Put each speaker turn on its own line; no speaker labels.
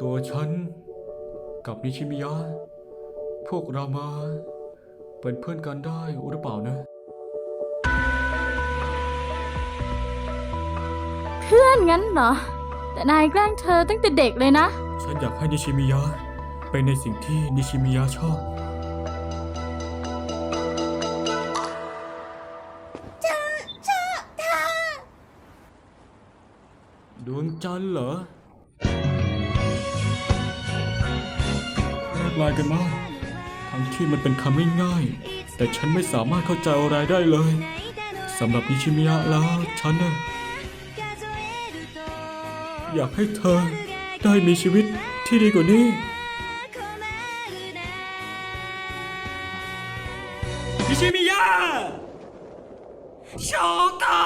ตัวฉัน กับนิชิมิยะ พวกเรามา เป็นเพื่อนกันได้หรือเปล่านะ
เพื่อนงั้นเหรอ แต่นายแกล้งเธอตั้งแต่เด็กเลยนะ
ฉันอยากให้นิชิมิยะเป็นในสิ่งที่นิชิมิยะชอบ ดวงจันทร์เหรอ ลายกันมาก ทั้งที่มันเป็นคำง่ายๆ แต่ฉันไม่สามารถเข้าใจอะไรได้เลยสำหรับนิชิมิยะแล้วฉันน่ะอยากให้เธอได้มีชีวิตที่ดีกว่านี้นิชิมิยะโชตา